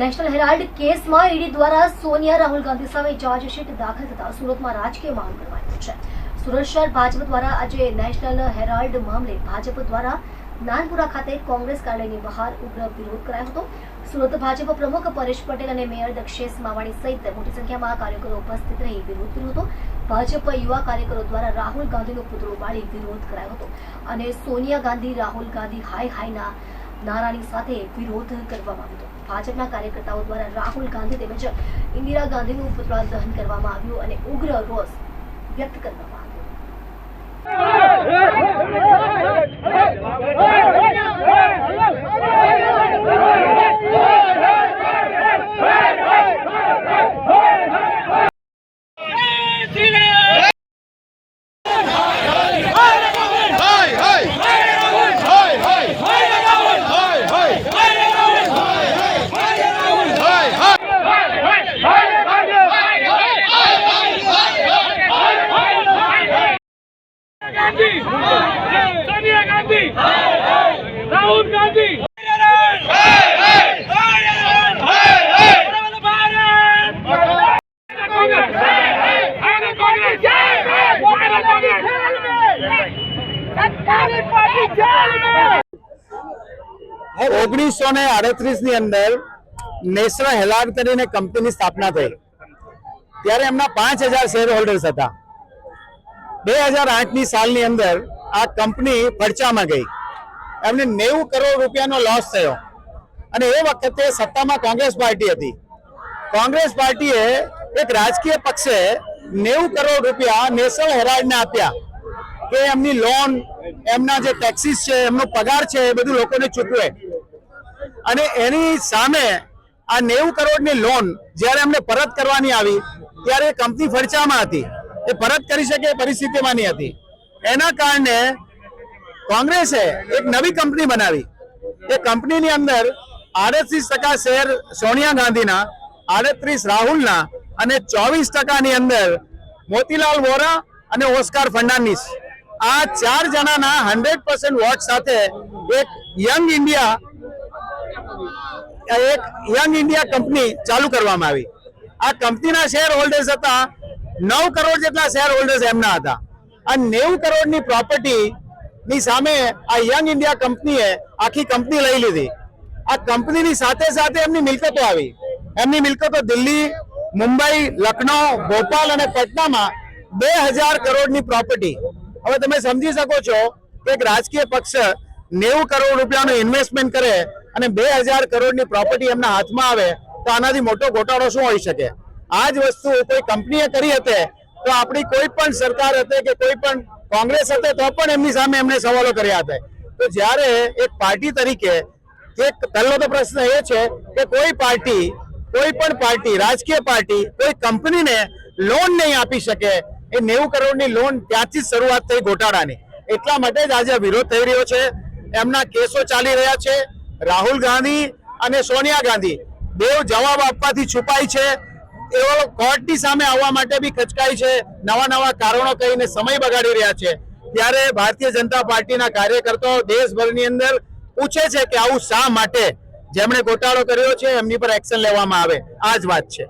National Herald કેસમાં ED દ્વારા સોનિયા રાહુલ ગાંધી સામે ચાર્જશીટ દાખલ થતા સુરતમાં રાજકીય માહોલ ગરમાયો છે. સુરત શહેર ભાજપ દ્વારા આજે નેશનલ હેરાલ્ડ મામલે ભાજપ દ્વારા નાનપુરા ખાતે કોંગ્રેસ કાર્યાલયની બહાર ઉગ્ર વિરોધ કરાયો હતો. સુરત ભાજપ પ્રમુખ પરેશ પટેલ અને મેયર દક્ષેશ માવાણી સહિત મોટી સંખ્યામાં કાર્યકરો ઉપસ્થિત રહી વિરોધ કર્યો હતો. ભાજપ યુવા કાર્યકરો દ્વારા રાહુલ ગાંધીનો પુતળો બાળી વિરોધ કરાયો હતો. અને સોનિયા ગાંધી, રાહુલ ગાંધી હાય હાયના નારાની સાથે વિરોધ કરવામાં આવ્યો ભાજપના કાર્યકર્તાઓ દ્વારા રાહુલ ગાંધી તેમજ ઇન્દિરા ગાંધીનું પુતળા દહન કરવામાં આવ્યું અને ઉગ્ર રોષ વ્યક્ત કરવામાં આવ્યો. રાહુલ ઓગણીસો ને આડત્રીસની અંદર નેશનલ હેલાડ કરીને કંપનીની સ્થાપના થઈ. ત્યારે એમના પાંચ હજાર શેર હોલ્ડર્સ હતા. બે હજાર આઠની સાલની અંદર આ કંપની ફરચામાં ગઈ. એમને નેવું કરોડ રૂપિયાનો લોસ થયો. અને એ વખતે સત્તામાં કોંગ્રેસ પાર્ટી હતી. કોંગ્રેસ પાર્ટીએ એક રાજકીય પક્ષે નેવું કરોડ રૂપિયા નેશનલ હેરાલ્ડને આપ્યા કે એમની લોન એમના જે ટેક્સીસ છે, એમનો પગાર છે, એ બધું લોકોને ચૂકવે. અને એની સામે આ નેવું કરોડની લોન જ્યારે એમને પરત કરવાની આવી, ત્યારે એ કંપની ફરચામાં હતી. એ પરત કરી શકે એ પરિસ્થિતિમાં નહીં હતી. એના કારણે કોંગ્રેસે એક નવી કંપની બનાવી. એ કંપનીની અંદર આડત્રીસ ટકા શેર સોનિયા ગાંધીના, આડત્રીસ રાહુલના અને ચોવીસ ટકાની અંદર મોતીલાલ વોરા અને ઓસ્કાર ફર્નાન્ડિસ આ ચાર જણાના હંડ્રેડ પર્સન્ટ વોટ સાથે એક યંગ ઇન્ડિયા, એક યંગ ઇન્ડિયા કંપની ચાલુ કરવામાં આવી. આ કંપનીના શેર હોલ્ડર્સ હતા, નવ કરોડ જેટલા શેર હોલ્ડર્સ એમના હતા. આ નેવું કરોડની પ્રોપર્ટી ની સામે આ યંગ ઇન્ડિયા કંપનીએ આખી કંપની લઈ લીધી. આ કંપનીની સાથે સાથે એમની મિલકતો આવી. એમની મિલકતો દિલ્હી, મુંબઈ, લખનઉ, ભોપાલ અને પટનામાં બે હજાર કરોડની પ્રોપર્ટી. હવે તમે સમજી શકો છો કે એક રાજકીય પક્ષ નેવું કરોડ રૂપિયાનું ઇન્વેસ્ટમેન્ટ કરે અને બે હજાર કરોડની પ્રોપર્ટી એમના હાથમાં આવે તો આનાથી મોટો ગોટાળો શું હોઈ શકે? આ જ વસ્તુ કોઈ કંપનીએ કરી હતી તો આપણી કોઈ પણ સરકાર હતી કે કોઈ પણ કોંગ્રેસ હતી તો પણ એમની સામે એમને સવાલો કર્યા હતા. તો જ્યારે એક પાર્ટી તરીકે એક પહેલો તો પ્રશ્ન એ છે કે કોઈ પાર્ટી, કોઈ પણ પાર્ટી, રાજકીય પાર્ટી, કોઈ કંપનીને લોન નહીં આપી શકે. એ નેવું કરોડની લોન ત્યાંથી જ શરૂઆત થઈ ગોટાળાની. એટલા માટે જ આજે વિરોધ થઈ રહ્યો છે. એમના કેસો ચાલી રહ્યા છે. રાહુલ ગાંધી અને સોનિયા ગાંધી. બેવ જવાબ આપવાથી છુપાય છે. એવો કોર્ટની સામે આવવા માટે બી ખચકાય છે, નવા નવા કારણો કહીને સમય બગાડી રહ્યા છે. ત્યારે ભારતીય જનતા પાર્ટીના કાર્યકર્તાઓ દેશભરની અંદર પૂછે છે કે આવું શા માટે? જેમણે ગોટાળો કર્યો છે, એમની પર એક્શન લેવામાં આવે. આ જ વાત છે.